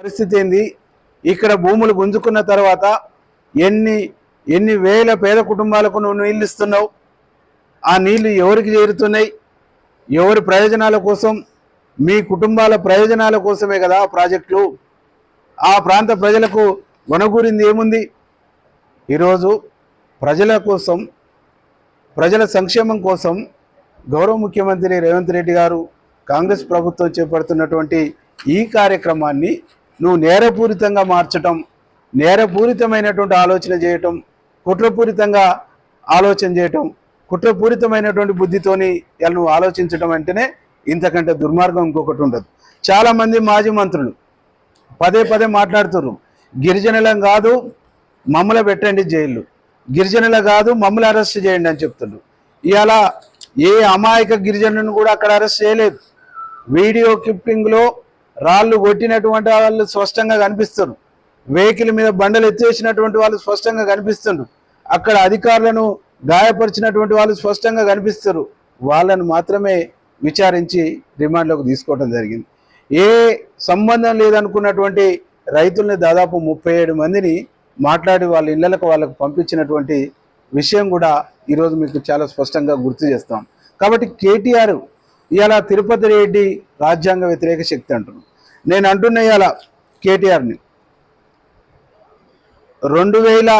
పరిస్థితి ఏంది? ఇక్కడ భూములు గుంజుకున్న తర్వాత ఎన్ని ఎన్ని వేల పేద కుటుంబాలకు నువ్వు నీళ్ళు ఇస్తున్నావు? ఆ నీళ్ళు ఎవరికి చేరుతున్నాయి? ఎవరి ప్రయోజనాల కోసం? మీ కుటుంబాల ప్రయోజనాల కోసమే కదా ఆ ప్రాజెక్టులు. ఆ ప్రాంత ప్రజలకు వనగూరింది ఏముంది? ఈరోజు ప్రజల కోసం ప్రజల సంక్షేమం కోసం గౌరవ ముఖ్యమంత్రి రేవంత్ రెడ్డి గారు కాంగ్రెస్ ప్రభుత్వం చేపడుతున్నటువంటి ఈ కార్యక్రమాన్ని నువ్వు నేరపూరితంగా మార్చటం నేరపూరితమైనటువంటి ఆలోచన చేయటం కుట్రపూరితంగా ఆలోచన చేయటం కుట్రపూరితమైనటువంటి బుద్ధితోని ఇలా నువ్వు ఆలోచించడం అంటేనే ఇంతకంటే దుర్మార్గం ఇంకొకటి ఉండదు. చాలామంది మాజీ మంత్రులు పదే పదే మాట్లాడుతున్నారు గిరిజనులం కాదు మమ్మల్ని పెట్టండి జైలు గిరిజనుల కాదు మమ్మల్ని అరెస్ట్ చేయండి అని చెప్తున్నారు ఇవాళ ఏ అమాయక గిరిజనులను కూడా అక్కడ అరెస్ట్ చేయలేదు. వీడియో క్లిప్పింగ్లో రాళ్ళు కొట్టినటువంటి వాళ్ళు స్పష్టంగా కనిపిస్తారు వెహికల్ మీద బండలు ఎత్తేసినటువంటి వాళ్ళు స్పష్టంగా కనిపిస్తుండ్రు. అక్కడ అధికారులను గాయపరిచినటువంటి వాళ్ళు స్పష్టంగా కనిపిస్తారు వాళ్ళను మాత్రమే విచారించి రిమాండ్లోకి తీసుకోవడం జరిగింది. ఏ సంబంధం లేదనుకున్నటువంటి రైతుల్ని దాదాపు ముప్పై ఏడు మందిని మాట్లాడి వాళ్ళ ఇళ్ళకు వాళ్ళకు పంపించినటువంటి విషయం కూడా ఈరోజు మీకు చాలా స్పష్టంగా గుర్తు చేస్తాం. కాబట్టి కేటీఆర్ ఇలా తిరుపతి రెడ్డి రాజ్యాంగ వ్యతిరేక శక్తి అంటున్నాను నేను అంటున్న ఇవాళ కేటీఆర్ని. రెండు వేల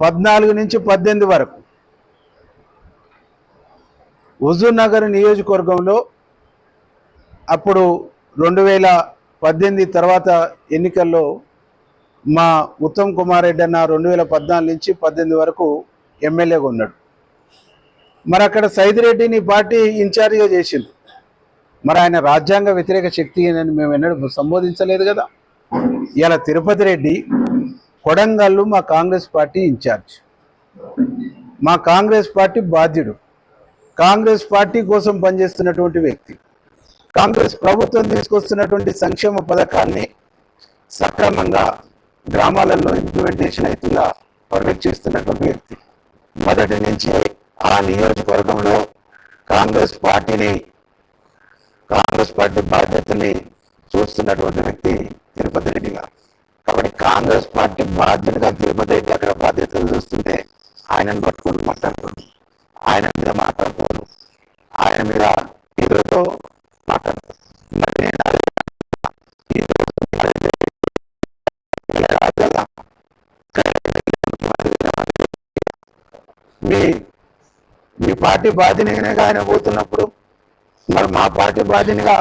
పద్నాలుగు నుంచి పద్దెనిమిది వరకు హుజూర్నగర్ నియోజకవర్గంలో అప్పుడు రెండు వేల పద్దెనిమిది తర్వాత ఎన్నికల్లో మా ఉత్తమ్ కుమార్ రెడ్డి అన్న రెండు వేల పద్నాలుగు నుంచి పద్దెనిమిది వరకు ఎమ్మెల్యేగా ఉన్నాడు. మరి అక్కడ సైదిరెడ్డిని పార్టీ ఇన్ఛార్జిగా చేసిండు. మరి ఆయన రాజ్యాంగ వ్యతిరేక శక్తి అని మేము ఎన్నడూ సంబోధించలేదు కదా. ఇలా తిరుపతి రెడ్డి కొడంగల్లు మా కాంగ్రెస్ పార్టీ ఇన్ఛార్జ్ మా కాంగ్రెస్ పార్టీ బాధ్యుడు. కాంగ్రెస్ పార్టీ కోసం పనిచేస్తున్నటువంటి వ్యక్తి. కాంగ్రెస్ ప్రభుత్వం తీసుకొస్తున్నటువంటి సంక్షేమ పథకాన్ని సక్రమంగా గ్రామాలలో ఇంప్లిమెంటేషన్ అవుతుందా? పర్యవేక్షిస్తున్నటువంటి వ్యక్తి. మొదటి నుంచి ఆ నియోజకవర్గంలో కాంగ్రెస్ పార్టీని కాంగ్రెస్ పార్టీ బాధ్యతని చూస్తున్నటువంటి వ్యక్తి తిరుపతి రెడ్డి గారు. కాబట్టి కాంగ్రెస్ పార్టీ బాధ్యతగా తిరుపతి రెడ్డి అక్కడ బాధ్యతలు చూస్తుంటే ఆయనను పట్టుకొని మాట్లాడుకోను ఆయన మీద మాట్లాడుకోరు ఆయన మీద ఇతరులతో మాట్లాడుతాను మరి నేను మీ మీ పార్టీ బాధ్యత ఆయన పోతున్నప్పుడు మరి మా పార్టీ బాధ్యతగా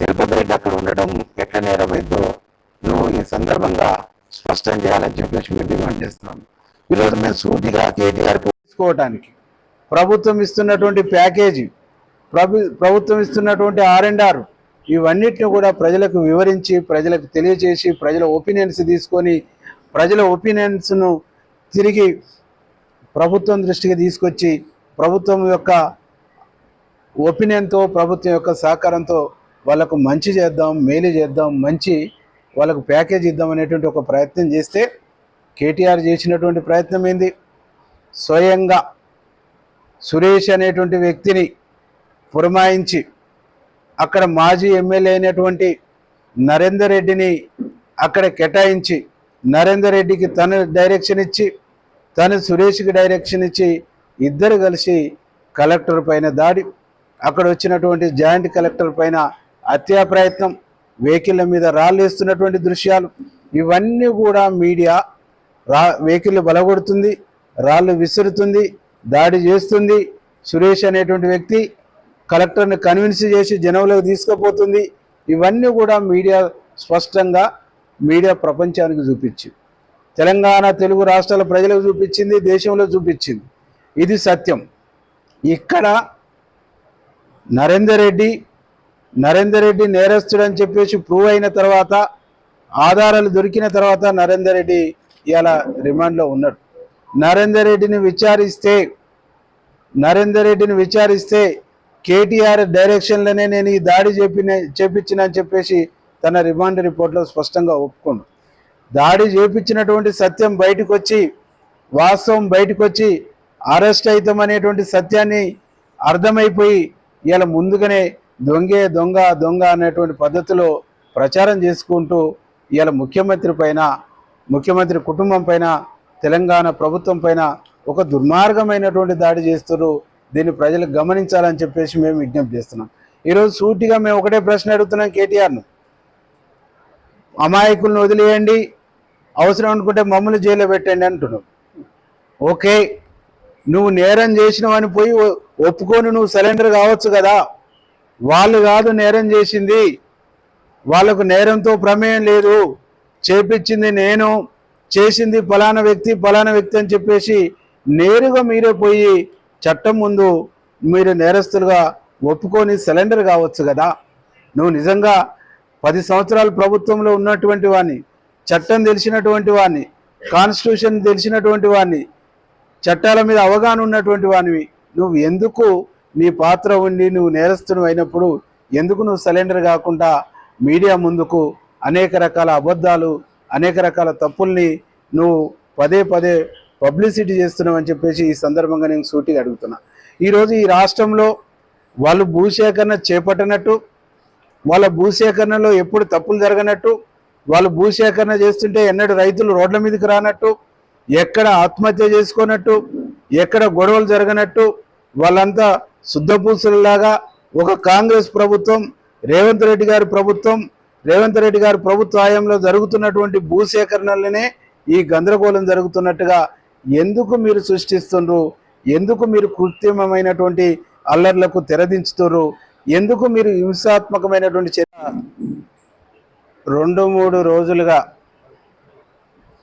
తిరుపతి రెడ్డి అక్కడ ఉండడం ఎట్లా నేరమైందో నువ్వు ఈ సందర్భంగా స్పష్టం చేయాలని చెప్పేసి మేము డిమాండ్ చేస్తున్నాం. ఈరోజు మేము సూటిగా కేటీఆర్ తీసుకోవటానికి ప్రభుత్వం ఇస్తున్నటువంటి ప్యాకేజీ ప్రభు ప్రభుత్వం ఇస్తున్నటువంటి ఆర్ అండ్ ఆర్ ఇవన్నిటిని కూడా ప్రజలకు వివరించి ప్రజలకు తెలియజేసి ప్రజల ఒపీనియన్స్ తీసుకొని ప్రజల ఒపీనియన్స్ను తిరిగి ప్రభుత్వం దృష్టికి తీసుకొచ్చి ప్రభుత్వం యొక్క ఒపీనియన్తో ప్రభుత్వం యొక్క సహకారంతో వాళ్ళకు మంచి చేద్దాం మేలు చేద్దాం మంచి వాళ్ళకు ప్యాకేజ్ ఇద్దాం అనేటువంటి ఒక ప్రయత్నం చేస్తే కేటీఆర్ చేసినటువంటి ప్రయత్నం ఏంది? స్వయంగా సురేష్ అనేటువంటి వ్యక్తిని పురమాయించి అక్కడ మాజీ ఎమ్మెల్యే అయినటువంటి నరేందర్ రెడ్డిని అక్కడ కేటాయించి నరేందర్ రెడ్డికి తను డైరెక్షన్ ఇచ్చి తను సురేష్కి డైరెక్షన్ ఇచ్చి ఇద్దరు కలిసి కలెక్టర్ పైన దాడి అక్కడ వచ్చినటువంటి జాయింట్ కలెక్టర్ పైన హత్యా ప్రయత్నం వెహికల్ మీద రాళ్ళు వేస్తున్నటువంటి దృశ్యాలు ఇవన్నీ కూడా మీడియా రా వెహికల్ బలగొడుతుంది రాళ్ళు విసురుతుంది దాడి చేస్తుంది. సురేష్ అనేటువంటి వ్యక్తి కలెక్టర్ని కన్విన్స్ చేసి జనంలోకి తీసుకుపోతుంది. ఇవన్నీ కూడా మీడియా స్పష్టంగా మీడియా ప్రపంచానికి చూపించి తెలంగాణ తెలుగు రాష్ట్రాల ప్రజలకు చూపించింది దేశంలో చూపించింది. ఇది సత్యం. ఇక్కడ నరేందర్ రెడ్డి నరేందర్ రెడ్డి నేరస్తుడని చెప్పేసి ప్రూవ్ అయిన తర్వాత ఆధారాలు దొరికిన తర్వాత నరేందర్ రెడ్డి ఇలా రిమాండ్లో ఉన్నాడు. నరేందర్ రెడ్డిని విచారిస్తే నరేందర్ రెడ్డిని విచారిస్తే కేటీఆర్ డైరెక్షన్లోనే నేను ఈ దాడి చేపిన చేపించిన అని చెప్పేసి తన రిమాండ్ రిపోర్ట్లో స్పష్టంగా ఒప్పుకోండు దాడి చేపించినటువంటి సత్యం బయటకు వచ్చి వాస్తవం బయటకు వచ్చి అరెస్ట్ అవుతామనేటువంటి సత్యాన్ని అర్థమైపోయి ఇలా ముందుగానే దొంగే దొంగ దొంగ అనేటువంటి పద్ధతిలో ప్రచారం చేసుకుంటూ ఇవాళ ముఖ్యమంత్రి పైన ముఖ్యమంత్రి కుటుంబం పైన తెలంగాణ ప్రభుత్వం పైన ఒక దుర్మార్గమైనటువంటి దాడి చేస్తున్నారు. దీన్ని ప్రజలు గమనించాలని చెప్పేసి మేము విజ్ఞప్తి చేస్తున్నాం. ఈరోజు సూటిగా మేము ఒకటే ప్రశ్న అడుగుతున్నాం కేటీఆర్ను. అమాయకులను వదిలేయండి అవసరం అనుకుంటే మమ్మల్ని జైల్లో పెట్టండి అంటున్నాం. ఓకే నువ్వు నేరం చేసినవని పోయి ఒప్పుకొని నువ్వు సరెండర్ కావచ్చు కదా. వాళ్ళు కాదు నేరం చేసింది. వాళ్ళకు నేరంతో ప్రమేయం లేదు. చేపించింది నేను. చేసింది ఫలానా వ్యక్తి ఫలానా వ్యక్తి అని చెప్పేసి నేరుగా మీరే పోయి చట్టం ముందు మీరు నేరస్తులుగా ఒప్పుకొని సిలిండర్ కావచ్చు కదా. నువ్వు నిజంగా పది సంవత్సరాలు ప్రభుత్వంలో ఉన్నటువంటి వాడిని చట్టం తెలిసినటువంటి వాడిని కాన్స్టిట్యూషన్ తెలిసినటువంటి వాడిని చట్టాల మీద అవగాహన ఉన్నటువంటి వాడివి నువ్వు ఎందుకు నీ పాత్ర ఉండి నువ్వు నేరస్తుడు అయినప్పుడు ఎందుకు నువ్వు సరెండర్ కాకుండా మీడియా ముందుకు అనేక రకాల అబద్ధాలు అనేక రకాల తప్పుల్ని నువ్వు పదే పదే పబ్లిసిటీ చేస్తున్నావు చెప్పేసి ఈ సందర్భంగా నేను సూటిగా అడుగుతున్నా. ఈరోజు ఈ రాష్ట్రంలో వాళ్ళు భూసేకరణ చేపట్టనట్టు వాళ్ళ భూసేకరణలో ఎప్పుడు తప్పులు జరగనట్టు వాళ్ళు భూసేకరణ చేస్తుంటే ఎన్నడూ రైతులు రోడ్ల మీదకి రానట్టు ఎక్కడ ఆత్మహత్య చేసుకున్నట్టు ఎక్కడ గొడవలు జరగనట్టు వాళ్ళంతా శుద్ధపూసులలాగా ఒక కాంగ్రెస్ ప్రభుత్వం రేవంత్ రెడ్డి గారి ప్రభుత్వం రేవంత్ రెడ్డి గారి ప్రభుత్వ హయాంలో జరుగుతున్నటువంటి భూసేకరణలనే ఈ గందరగోళం జరుగుతున్నట్టుగా ఎందుకు మీరు సృష్టిస్తుండ్రు? ఎందుకు మీరు కృత్రిమమైనటువంటి అల్లర్లకు తెరదించుతున్నారు ఎందుకు మీరు హింసాత్మకమైనటువంటి చర్య రెండు మూడు రోజులుగా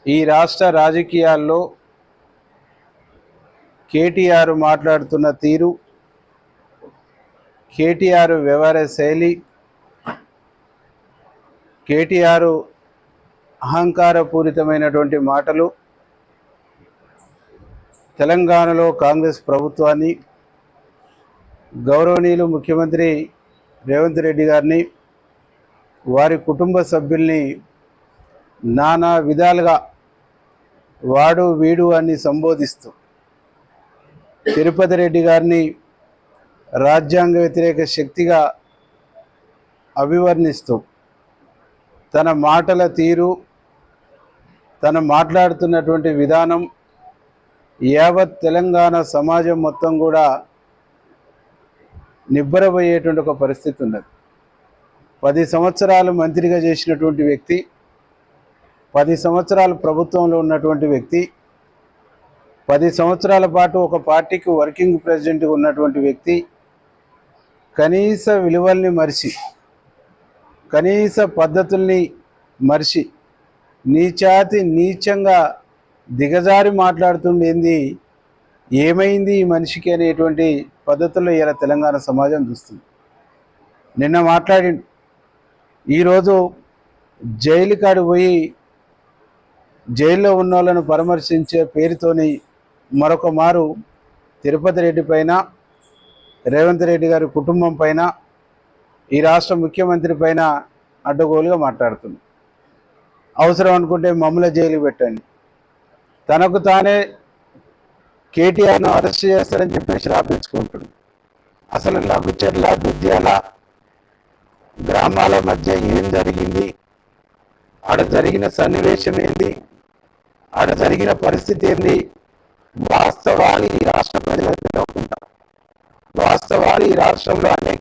ఈ రాష్ట్ర రాజకీయాల్లో కేటీఆర్ మాట్లాడుతున్న తీరు కేటీఆర్ వ్యవహార శైలి కేటీఆర్ అహంకారపూరితమైనటువంటి మాటలు తెలంగాణలో కాంగ్రెస్ ప్రభుత్వాన్ని గౌరవనీయులు ముఖ్యమంత్రి రేవంత్ రెడ్డి గారిని వారి కుటుంబ సభ్యుల్ని నానా విధాలుగా వాడు వీడు అని సంబోధిస్తూ తిరుపతి రెడ్డి గారిని రాజ్యాంగ వ్యతిరేక శక్తిగా అభివర్ణిస్తూ తన మాటల తీరు తను మాట్లాడుతున్నటువంటి విధానం యావత్ తెలంగాణ సమాజం మొత్తం కూడా నిబ్బరపోయేటువంటి ఒక పరిస్థితి ఉన్నది. పది సంవత్సరాలు మంత్రిగా చేసినటువంటి వ్యక్తి పది సంవత్సరాలు ప్రభుత్వంలో ఉన్నటువంటి వ్యక్తి పది సంవత్సరాల పాటు ఒక పార్టీకి వర్కింగ్ ప్రెసిడెంట్గా ఉన్నటువంటి వ్యక్తి కనీస విలువల్ని మరిచి కనీస పద్ధతుల్ని మరిచి నీచాతి నీచంగా దిగజారి మాట్లాడుతుండేంది ఏమైంది ఈ మనిషికి అనేటువంటి పద్ధతుల్లో ఇలా తెలంగాణ సమాజం చూస్తుంది. నిన్న మాట్లాడి ఈరోజు జైలు కాడి పోయి జైల్లో ఉన్న వాళ్ళను పరామర్శించే పేరుతోని మరొక మారు తిరుపతి రెడ్డి పైన రేవంత్ రెడ్డి గారి కుటుంబం పైన ఈ రాష్ట్ర ముఖ్యమంత్రి పైన అడ్డగోలుగా మాట్లాడుతుంది అవసరం అనుకుంటే మమ్మల్ని జైలు పెట్టండి. తనకు తానే కేటీఆర్ను అరెస్ట్ చేస్తారని చెప్పేసి రాపించుకుంటుంది. అసలు లఘుచర్ల విద్యాల గ్రామాల మధ్య ఏం జరిగింది? ఆడ జరిగిన సన్నివేశం ఏంది? ఆడ జరిగిన పరిస్థితి ఏంది? వాస్తవాలు ఈ రాష్ట్ర ప్రజలకు తెలియకుండా వాస్తవాలు ఈ రాష్ట్రంలో అనేక